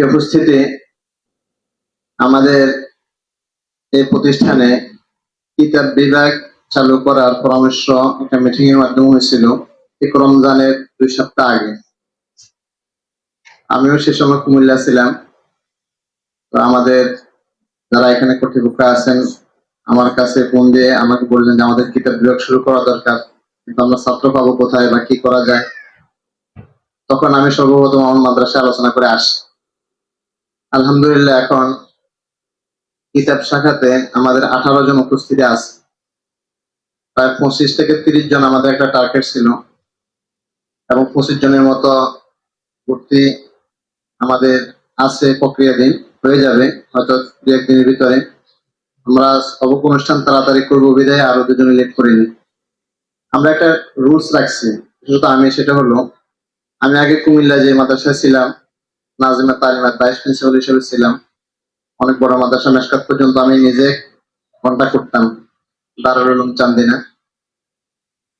প্রিয় উপস্থিতি, আমাদের এই প্রতিষ্ঠানে কিতাব বিভাগ চালু করার পরামর্শ একটা মিটিং এর মাধ্যমে হয়েছিল এক রমজানের দুই সপ্তাহ আগে। আমিও সে সময় কুমিল্লা ছিলাম। তো আমাদের যারা এখানে কর্তৃপক্ষ আছেন, আমার কাছে ফোন দিয়ে আমাকে বললেন যে আমাদের কিতাব বিভাগ শুরু করা দরকার, কিন্তু আমরা ছাত্র পাবো কোথায় বা কি করা যায়? তখন আমি সর্বপ্রথম আমার মাদ্রাসায় আলোচনা করে আসি। আলহামদুলিল্লাহ, এখন কিতাব শাখাতে আমাদের আঠারো জন উপস্থিতি আছে। প্রায় পঁচিশ থেকে তিরিশ জন আমাদের একটা টার্গেট ছিল। এবং পঁচিশ জনের মতো ভর্তি আমাদের আছে প্রক্রিয়াধীন হয়ে যাবে হয়তো দু একদিনের ভিতরে। আমরা সবক অনুষ্ঠান তাড়াতাড়ি করব, বিদায় আরও দুজনে লেট করিনি আমরা একটা রুলস রাখছি শুধু আমি সেটা হলো, আমি আগে কুমিল্লা যে মাদ্রাসায় ছিলাম নাজিমা তালিমাত ভাইস প্রিন্সিপাল হিসেবে ছিলাম। অনেক বড় মাদ্রাসা মেশকাত পর্যন্ত আমি নিজে ঘণ্টা করতাম। দারুল উলুম চান্দিনা।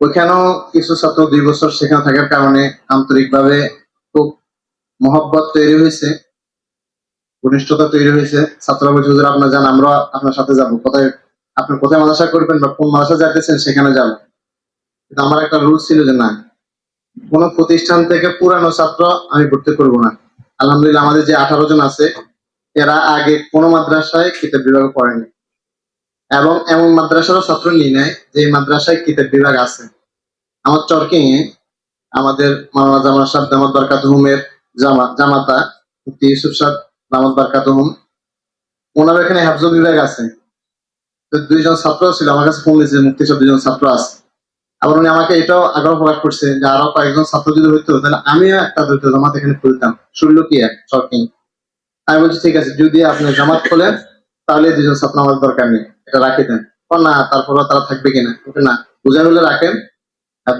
ওইখানেও কিছু ছাত্র দুই বছর সেখানে থাকার কারণে আন্তরিকভাবে খুব মহব্বত তৈরি হয়েছে, ঘনিষ্ঠতা তৈরি হয়েছে। ছাত্ররা হুজুর, আপনার যান আমরা আপনার সাথে যাব। কোথায়, আপনি কোথায় মাদ্রাসা করবেন বা কোন মাদ্রাসা যাইতেছেন সেখানে যাব কিন্তু আমার একটা রুল ছিল যে না, কোন প্রতিষ্ঠান থেকে পুরানো ছাত্র আমি ভর্তি করব না। আলহামদুলিল্লাহ আমাদের যে আঠারো জন আছে, এরা আগে কোনো মাদ্রাসায় কিতাব বিভাগ পড়েনি। এবং এমন মাদ্রাসারও ছাত্র নিয়ে নেয় যে মাদ্রাসায় কিতাব বিভাগ আছে। আমার চরকিং আমাদের মাওলানা জামাল সাহেব দামাত বারকাতুহুমের জামা জামাতা, মুফতি ইউসুফ সাহেব দামাত বারকাতুহুম ওনার এখানে হাফজ বিভাগ আছে। দুইজন ছাত্র ছিল, আমার কাছে ফোন দিয়েছে মুক্তি সাহেব দুজন ছাত্র আছে। আবার উনি আমাকে এটাও আগ্রহ প্রকাশ করছে যে আরও কয়েকজন ছাত্র যদি হইতো, তাহলে আমিও একটা দুইটা জামাত এখানে খুলতাম। শুনলো কি এক শর্টিং? আমি বলছি, ঠিক আছে, যদি আপনি জামাত খোলেন, তাহলে দুজন ছাত্র আমাদের দরকার নেই। এটা রাখে দেন। না তারপরও তারা থাকবে কিনা? না। বুঝা হলে রাখেন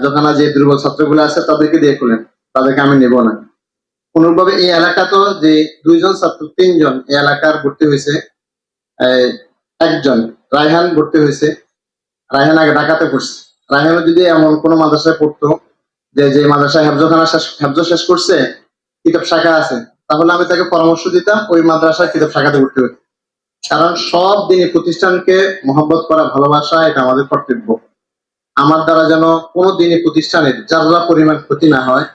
যখন যে দুর্বল ছাত্রগুলো আছে, তাদেরকে দিয়ে খোলেন। তাদেরকে আমি নেব না। কোনোভাবে এই এলাকা তো যে দুইজন ছাত্র, তিনজন এই এলাকার ভর্তি হয়েছে একজন। রায়হান ভর্তি হয়েছে। রায়হান আগে ঢাকাতে পড়ছে। রায়হানও যদি এমন কোনো মাদ্রাসায় পড়তো যে যে মাদ্রাসায় হেফজখানা হেফজ শেষ করছে, কিতাব শাখা আছে, তাহলে আমি তাকে পরামর্শ দিতাম ওই মাদ্রাসায় কিতাব শাখাতে ভর্তি হতে। কারণ সব দিনই প্রতিষ্ঠানকে মহব্বত করা, ভালোবাসা, এটা আমাদের কর্তব্য। আমার দ্বারা যেন কোনো দিনই প্রতিষ্ঠানের যারা পরিমাণ ক্ষতি না হয়,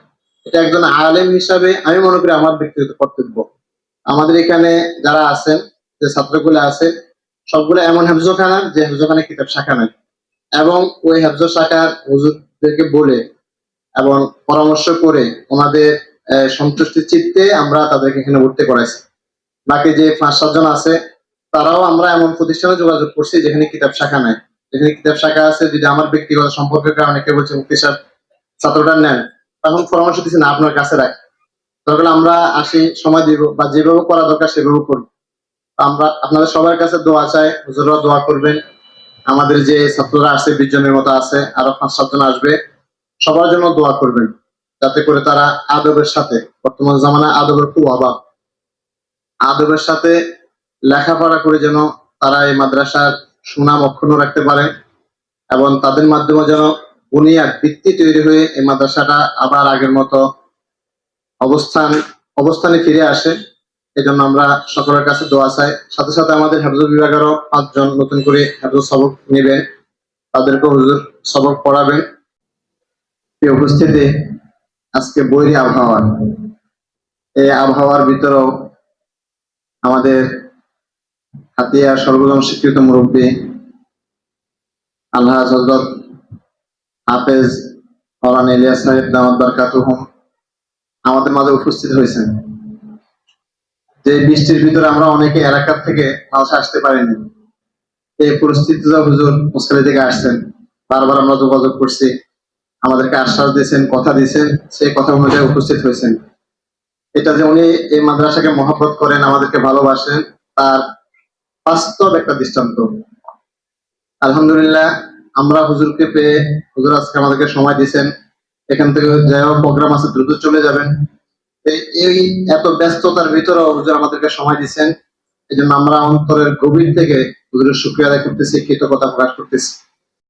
এটা একজন আলেম হিসাবে আমি মনে করি আমার ব্যক্তিগত কর্তব্য। আমাদের এখানে যারা আছেন, যে ছাত্রগুলো আছে সবগুলো এমন হেফজখানা যে হেফজখানা কিতাব শাখা নাই। এবং ওই হেফজ শাখার হুজুরদেরকে বলে এবং পরামর্শ করে ওনাদের সন্তুষ্টি চিত্তে আমরা তাদেরকে এখানে ভর্তি করাইছি। বাকি যে পাঁচ সাতজন আছে, তারাও আমরা এমন প্রতিষ্ঠানে যোগাযোগ করছি যেখানে কিতাব শাখা নাই। যেখানে কিতাব শাখা আছে, যদি আমার ব্যক্তিগত সম্পর্কের কারণে কেউ বলছে মুক্তি সাহেব, ছাত্রটা নেন, তখন পরামর্শ দিচ্ছি না, আপনার কাছে রাখ। দরকার আমরা আসি, সময় দিব, বা যেভাবে করা দরকার সেভাবে করব আমরা, আপনাদের সবার কাছে দোয়া চাই হুজুররা দোয়া করবেন। আমাদের যে ছাত্ররা আছে, বিশ জনের মতো আছে, আরও পাঁচ সাতজন আসবে, সবার জন্য দোয়া করবেন, যাতে করে তারা আদবের সাথে, বর্তমান জামানায় আদবের খুব অভাব। আদবের সাথে লেখাপড়া করে যেন তারা এই মাদ্রাসার সুনাম অক্ষুণ্ণ রাখতে পারেন এবং তাদের মাধ্যমে যেন বুনিয়াদ ভিত্তি তৈরি হয়ে এই মাদ্রাসাটা আবার আগের মতো অবস্থান অবস্থানে ফিরে আসে। এই জন্য আমরা সকলের কাছে দোয়া চাই। সাথে সাথে আমাদের হেফজ বিভাগেরও পাঁচজন নতুন করে হেফজ সবক নেবেন। তাদেরকে হুজুর সবক পড়াবেন। এই উপস্থিতি আজকে বৈরি আবহাওয়া। এই আবহাওয়ার ভিতরেও আমাদের হাতিয়া সর্বজন স্বীকৃত মুরব্বী আল্লাহ হজরত হাফেজ মৌলানা ইলিয়াস সাহেব বারকাতুহুম আমাদের মাঝে উপস্থিত হয়েছেন। যে বৃষ্টির ভিতরে আমরা অনেকে এলাকার থেকে হাউসে আসতে পারিনি। এই পরিস্থিতিতে হুজুর মুসকালি থেকে আসছেন। বারবার আমরা যোগাযোগ করছি। আমাদেরকে আশ্বাস দিয়েছেন, কথা দিয়েছেন, সেই কথা অনুযায়ী উপস্থিত হয়েছেন। এটা যে উনি এই মাদ্রাসাকে মহব্বত করেন, আমাদেরকে ভালোবাসেন, তার বাস্তব একটা দৃষ্টান্ত। আলহামদুলিল্লাহ, আমরা হুজুরকে পেয়ে হুজুর আজকে আমাদেরকে সময় দিয়েছেন। এখান থেকে যাই হোক, প্রোগ্রাম আছে, দ্রুত চলে যাবেন। এই এত ব্যস্ততার ভিতরেও হুজুর আমাদেরকে সময় দিচ্ছেন এই জন্য আমরা অন্তরের গভীর থেকে হুজুরের শুক্রিয়া আদায় করতেছি, কৃতজ্ঞতা প্রকাশ করতেছি।